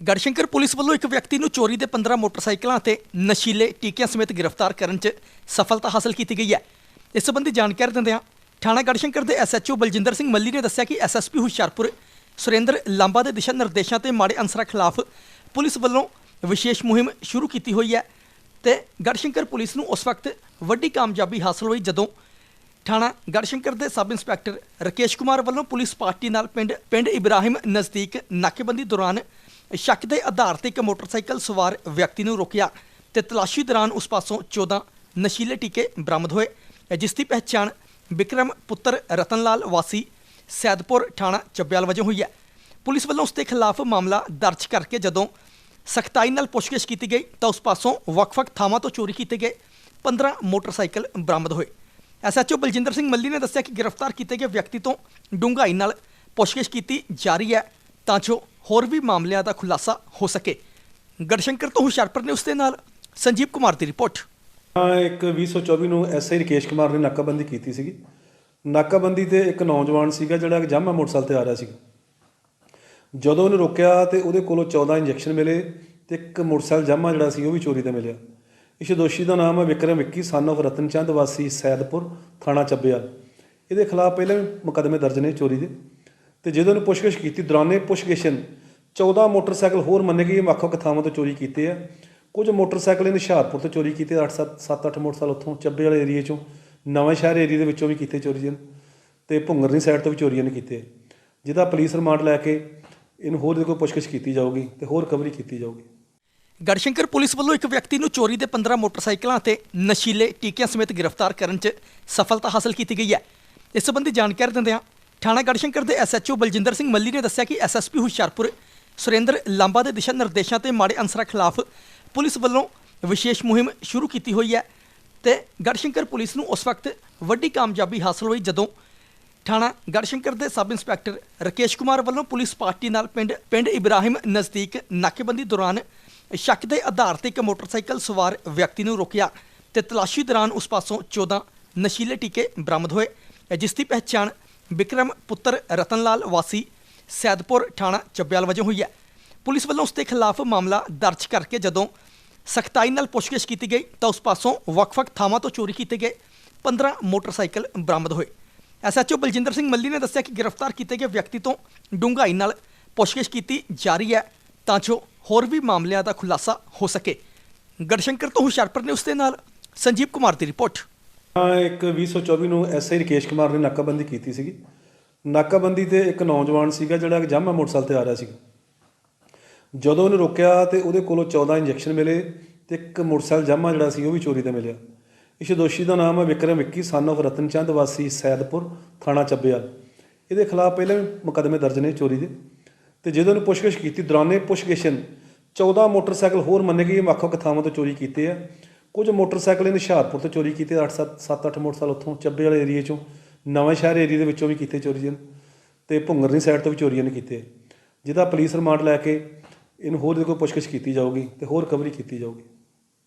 Garhshankar police ਵੱਲੋਂ ਇੱਕ ਵਿਅਕਤੀ ਨੂੰ ਚੋਰੀ ਦੇ 15 ਮੋਟਰਸਾਈਕਲਾਂ ਅਤੇ ਨਸ਼ੀਲੇ ਟੀਕਿਆਂ ਸਮੇਤ ਗ੍ਰਿਫਤਾਰ ਕਰਨ 'ਚ ਸਫਲਤਾ ਹਾਸਲ ਕੀਤੀ ਗਈ ਹੈ। ਇਸ ਸੰਬੰਧੀ ਜਾਣਕਾਰੀ ਦਿੰਦਿਆਂ ਥਾਣਾ ਗੜਸ਼ੰਕਰ ਦੇ ਐਸਐਚਓ ਬਲਜਿੰਦਰ ਸਿੰਘ ਮੱਲੀ ਨੇ ਦੱਸਿਆ ਕਿ ਐਸਐਸਪੀ ਹੁਸ਼ਿਆਰਪੁਰ ਸੁਰਿੰਦਰ ਲਾਂਬਾ ਦੇ ਦਿਸ਼ਾ ਨਿਰਦੇਸ਼ਾਂ ਤੇ ਮਾੜੇ ਅਨਸਰਾਂ ਖਿਲਾਫ ਪੁਲਿਸ ਵੱਲੋਂ ਵਿਸ਼ੇਸ਼ ਮੁਹਿੰਮ ਸ਼ੁਰੂ ਕੀਤੀ ਹੋਈ ਹੈ ਤੇ ਗੜਸ਼ੰਕਰ ਪੁਲਿਸ ਨੂੰ ਉਸ ਵਕਤ ਵੱਡੀ ਕਾਮਯਾਬੀ ਹਾਸਲ ਹੋਈ ਜਦੋਂ ਥਾਣਾ ਗੜਸ਼ੰਕਰ ਦੇ ਸਬ ਇੰਸਪੈਕਟਰ ਰਕੇਸ਼ ਕੁਮਾਰ ਵੱਲੋਂ ਪੁਲਿਸ ਪਾਰਟੀ ਨਾਲ ਪਿੰਡ ਪਿੰਡ ਇਬਰਾਹਿਮ ਨਜ਼ਦੀਕ ਨਾਕੇਬੰਦੀ ਦੌਰਾਨ ਸ਼ੱਕ ਦੇ ਆਧਾਰ ਤੇ ਇੱਕ ਮੋਟਰਸਾਈਕਲ ਸਵਾਰ ਵਿਅਕਤੀ ਨੂੰ ਰੋਕਿਆ ਤੇ ਤਲਾਸ਼ੀ ਦੌਰਾਨ ਉਸ ਪਾਸੋਂ 14 ਨਸ਼ੀਲੇ ਟੀਕੇ ਬਰਾਮਦ ਹੋਏ, ਜਿਸ ਦੀ ਪਹਿਚਾਣ ਵਿਕਰਮ ਪੁੱਤਰ ਰਤਨ ਲਾਲ ਵਾਸੀ, ਸੈਦਪੁਰ ਥਾਣਾ ਚੱਬਿਆਲ ਵਜੋਂ ਹੋਈ ਹੈ। ਪੁਲਿਸ ਵੱਲੋਂ ਉਸ ਦੇ ਖਿਲਾਫ ਮਾਮਲਾ ਦਰਜ ਕਰਕੇ ਜਦੋਂ ਸਖਤਾਈ ਨਾਲ ਪੁੱਛਗਿੱਛ ਕੀਤੀ ਗਈ, ਤਾਂ ਉਸ ਪਾਸੋਂ ਵੱਖ-ਵੱਖ ਥਾਵਾਂ ਤੋਂ ਚੋਰੀ ਕੀਤੇ ਗਏ 15 ਮੋਟਰਸਾਈਕਲ ਬਰਾਮਦ ਹੋਏ। ਐਸਐਚਓ ਬਲਜਿੰਦਰ ਸਿੰਘ ਮੱਲੀ ਨੇ ਦੱਸਿਆ ਕਿ ਗ੍ਰਿਫਤਾਰ ਕੀਤੇ ਗਏ ਵਿਅਕਤੀ ਤੋਂ ਡੂੰਘਾਈ ਨਾਲ ਪੁੱਛਗਿੱਛ ਕੀਤੀ ਜਾ ਰਹੀ ਹੈ, ਤਾਂ ਜੋ ਹੋਰ ਵੀ ਮਾਮਲਿਆਂ ਦਾ ਖੁਲਾਸਾ ਹੋ ਸਕੇ। ਗੜਸ਼ੰਕਰ ਤੋਂ ਹੁਸ਼ਿਆਰਪੁਰ ਨੇ ਉਸ ਦੇ ਨਾਲ ਸੰਜੀਵ ਕੁਮਾਰ ਦੀ ਰਿਪੋਰਟ। ਇੱਕ 2024 ਨੂੰ ਐਸਆਈ ਰਕੇਸ਼ ਕੁਮਾਰ ਨੇ ਨਾਕਾਬੰਦੀ ਕੀਤੀ ਸੀਗੀ। ਨਾਕਾਬੰਦੀ ਤੇ ਇੱਕ ਨੌਜਵਾਨ ਸੀਗਾ ਜਿਹੜਾ ਜਾਮਾ ਮੋਟਰਸਾਈਕਲ ਤੇ ਆ ਰਿਹਾ ਸੀ ਜਦੋਂ ਉਹਨੂੰ ਰੋਕਿਆ ਤੇ ਉਹਦੇ ਕੋਲੋਂ 14 ਇੰਜੈਕਸ਼ਨ ਮਿਲੇ ਤੇ ਇੱਕ ਮੋਟਰਸਾਈਕਲ ਜਾਮਾ ਜਿਹੜਾ ਸੀ ਉਹ ਵੀ ਚੋਰੀ 'ਤੇ ਮਿਲਿਆ। ਇਸ ਦੋਸ਼ੀ ਦਾ ਨਾਮ ਹੈ ਵਿਕਰਮ ਵਿੱਕੀ, son of ਰਤਨ ਚੰਦ ਵਾਸੀ ਸੈਦਪੁਰ, ਥਾਣਾ ਚੱਬੇਵਾਲ। ਇਹਦੇ ਖਿਲਾਫ ਪਹਿਲਾਂ ਵੀ ਮੁਕੱਦਮੇ ਦਰਜ ਨੇ ਚੋਰੀ ਦੇ। ਤੇ ਜਦੋਂ ਉਹਨੂੰ ਪੁੱਛਗਿੱਛ ਕੀਤੀ, ਦੌਰਾਨੇ ਪੁੱਛਗਿੱਛਨ 14 ਮੋਟਰਸਾਈਕਲ ਹੋਰ ਮੰਨੇ ਗਏ ਵੱਖ-ਵੱਖ ਥਾਵਾਂ ਤੋਂ ਚੋਰੀ ਕੀਤੇ ਆ। ਕੁਝ ਮੋਟਰਸਾਈਕਲ ਇਹਨੇ ਹੁਸ਼ਿਆਰਪੁਰ ਤੋਂ ਚੋਰੀ ਕੀਤੇ 8 7 7-8 ਮੋਟਰਸਾਈਕਲ ਉੱਥੋਂ ਚੱਬੇ ਵਾਲੇ ਏਰੀਏ ਚੋਂ, ਨਵਾਂ ਸ਼ਹਿਰ ਏਰੀਏ ਦੇ ਵਿੱਚੋਂ ਵੀ ਕੀਤੇ ਚੋਰੀ ਜਨ ਤੇ ਭੁੰਗਰਨੀ ਸਾਈਡ ਤੋਂ ਵੀ ਚੋਰੀਆਂ ਨੇ ਕੀਤੇ। ਜਿਹਦਾ ਪੁਲਿਸ ਰਿਮਾਂਡ ਲੈ ਕੇ ਇਹਨੂੰ ਹੋਰ ਦੇ ਕੋਈ ਪੁੱਛਗਿੱਛ ਕੀਤੀ ਜਾਊਗੀ ਤੇ ਹੋਰ ਕਵਰੀ ਕੀਤੀ ਜਾਊਗੀ। ਗੜਸ਼ੰਕਰ ਪੁਲਿਸ ਵੱਲੋਂ ਇੱਕ ਵਿਅਕਤੀ ਨੂੰ ਚੋਰੀ ਦੇ 15 ਮੋਟਰਸਾਈਕਲਾਂ ਤੇ ਨਸ਼ੀਲੇ ਟੀਕਿਆਂ ਸਮੇਤ ਗ੍ਰਿਫਤਾਰ ਕਰਨ 'ਚ ਸਫਲਤਾ ਹਾਸਲ ਕੀਤੀ ਗਈ ਹੈ। ਇਸ ਸੰਬੰਧੀ ਜਾਣਕਾਰੀ ਦਿੰਦਿਆਂ ਥਾਣਾ ਗੜਸ਼ੰਕਰ ਦੇ ਐਸਐਚਓ ਬਲਜਿੰਦਰ ਸਿੰਘ ਮੱਲੀ ਨੇ ਦੱਸਿਆ ਕਿ ਐਸਐਸਪੀ ਹੁਸ਼ਿਆਰਪੁਰ ਸੁਰਿੰਦਰ, ਲਾਂਬਾ ਦੇ ਦਿਸ਼ਾ ਨਿਰਦੇਸ਼ਾਂ ਤੇ ਮਾੜੇ ਅਨਸਰਾਂ ਖਿਲਾਫ ਪੁਲਿਸ ਵੱਲੋਂ ਵਿਸ਼ੇਸ਼ ਮੁਹਿੰਮ ਸ਼ੁਰੂ ਕੀਤੀ ਹੋਈ ਹੈ ਤੇ ਗੜਸ਼ੰਕਰ ਪੁਲਿਸ ਨੂੰ ਉਸ ਵਕਤ ਵੱਡੀ ਕਾਮਯਾਬੀ ਹਾਸਲ ਹੋਈ ਜਦੋਂ ਥਾਣਾ ਗੜਸ਼ੰਕਰ ਦੇ ਸਬ ਇੰਸਪੈਕਟਰ ਰਕੇਸ਼ ਕੁਮਾਰ ਵੱਲੋਂ ਪੁਲਿਸ ਪਾਰਟੀ ਨਾਲ ਪਿੰਡ ਪਿੰਡ ਇਬਰਾਹਿਮ ਨਜ਼ਦੀਕ ਨਾਕੇਬੰਦੀ ਦੌਰਾਨ ਸ਼ੱਕ ਦੇ ਆਧਾਰ ਤੇ ਇੱਕ ਮੋਟਰਸਾਈਕਲ ਸਵਾਰ ਵਿਅਕਤੀ ਨੂੰ ਰੋਕਿਆ ਤੇ ਤਲਾਸ਼ੀ ਦੌਰਾਨ ਉਸ ਪਾਸੋਂ 14 ਨਸ਼ੀਲੇ ਟੀਕੇ ਬਰਾਮਦ ਹੋਏ, ਜਿਸ ਦੀ ਪਹਿਚਾਣ ਵਿਕਰਮ ਪੁੱਤਰ ਰਤਨ ਲਾਲ ਵਾਸੀ ਸੈਦਪੁਰ ਥਾਣਾ ਚੱਬਿਆਲ ਵਜੋਂ ਹੋਈ ਹੈ। ਪੁਲਿਸ ਵੱਲੋਂ ਉਸ ਦੇ ਖਿਲਾਫ ਮਾਮਲਾ ਦਰਜ ਕਰਕੇ ਜਦੋਂ ਸਖਤਾਈ ਨਾਲ ਪੁੱਛਗਿੱਛ ਕੀਤੀ ਗਈ ਤਾਂ ਉਸ ਪਾਸੋਂ ਵੱਖ-ਵੱਖ ਥਾਵਾਂ ਤੋਂ ਚੋਰੀ ਕੀਤੇ ਗਏ 15 ਮੋਟਰਸਾਈਕਲ ਬਰਾਮਦ ਹੋਏ। ਐਸਐਚਓ ਬਲਜਿੰਦਰ ਸਿੰਘ ਮੱਲੀ ਨੇ ਦੱਸਿਆ ਕਿ ਗ੍ਰਿਫਤਾਰ ਕੀਤੇ ਗਏ ਵਿਅਕਤੀ ਤੋਂ ਡੂੰਘਾਈ ਨਾਲ ਪੁੱਛਗਿੱਛ ਕੀਤੀ ਜਾ ਰਹੀ ਹੈ ਤਾਂ ਜੋ ਹੋਰ ਵੀ ਮਾਮਲਿਆਂ ਦਾ ਖੁਲਾਸਾ ਹੋ ਸਕੇ। ਗੜਸ਼ੰਕਰ ਤੋਂ ਹੁਸ਼ਿਆਰਪੁਰ ਨੇ ਉਸ ਦੇ ਨਾਲ ਸੰਜੀਵ ਕੁਮਾਰ ਦੀ ਰਿਪੋਰਟ। ਹਾਂ ਇੱਕ 2024 ਨੂੰ ਐਸਆਈ ਰਕੇਸ਼ ਕੁਮਾਰ ਨੇ ਨਾਕਾਬੰਦੀ ਕੀਤੀ ਸੀਗੀ। ਨਾਕਾਬੰਦੀ ਤੇ ਇੱਕ ਨੌਜਵਾਨ ਸੀਗਾ ਜਿਹੜਾ ਕਿ ਜਾਮਾ ਮੋਟਰਸਾਈਕਲ ਤੇ ਆ ਰਿਹਾ ਸੀ ਜਦੋਂ ਉਹਨੂੰ ਰੋਕਿਆ ਤੇ ਉਹਦੇ ਕੋਲੋਂ 14 ਇੰਜੈਕਸ਼ਨ ਮਿਲੇ ਤੇ ਇੱਕ ਮੋਟਰਸਾਈਕਲ ਜਾਮਾ ਜਿਹੜਾ ਸੀ ਉਹ ਵੀ ਚੋਰੀ ਦਾ ਮਿਲਿਆ। ਇਸ ਦੋਸ਼ੀ ਦਾ ਨਾਮ ਹੈ ਵਿਕਰਮ ਵਿੱਕੀ, son of ਰਤਨ ਚੰਦ ਵਾਸੀ ਸੈਦਪੁਰ, ਥਾਣਾ ਚੱਬੇਵਾਲ। ਇਹਦੇ ਖਿਲਾਫ ਪਹਿਲਾਂ ਵੀ ਮੁਕੱਦਮੇ ਦਰਜ ਨੇ ਚੋਰੀ ਦੇ। ਤੇ ਜਦੋਂ ਉਹਨੂੰ ਪੁੱਛਗਿੱਛ ਕੀਤੀ, ਦੌਰਾਨੇ ਪੁੱਛਗਿੱਛਨ 14 ਮੋਟਰਸਾਈਕਲ ਹੋਰ ਮੰਨੇ ਗਏ ਵੱਖ-ਵੱਖ ਥਾਵਾਂ ਤੋਂ ਚੋਰੀ ਕੀਤੇ ਆ। ਕੁਝ ਮੋਟਰਸਾਈਕਲ ਇਹਨੇ ਹੁਸ਼ਿਆਰਪੁਰ ਤੋਂ ਚੋਰੀ ਕੀਤੇ 8 7 7-8 ਮੋਟਰਸਾਈਕਲ ਉੱਥੋਂ ਚੱਬੇ ਵਾਲੇ ਏਰੀਏ ਚੋਂ। ਨਵਾਂ ਸ਼ਹਿਰ ਏਰੀਏ ਦੇ ਵਿੱਚੋਂ ਵੀ ਕੀਤੇ ਚੋਰੀ ਜਨ ਤੇ ਭੁੰਗਰਨੀ ਸਾਈਡ ਤੋਂ ਵੀ ਚੋਰੀਆਂ ਨੇ ਕੀਤੇ। ਜਿਹਦਾ ਪੁਲਿਸ ਰਿਮਾਂਡ ਲੈ ਕੇ ਇਹਨੂੰ ਹੋਰ ਦੇ ਕੋਈ ਪੁੱਛਗਿੱਛ ਕੀਤੀ ਜਾਊਗੀ ਤੇ ਹੋਰ ਕਵਰੀ ਕੀਤੀ ਜਾਊਗੀ।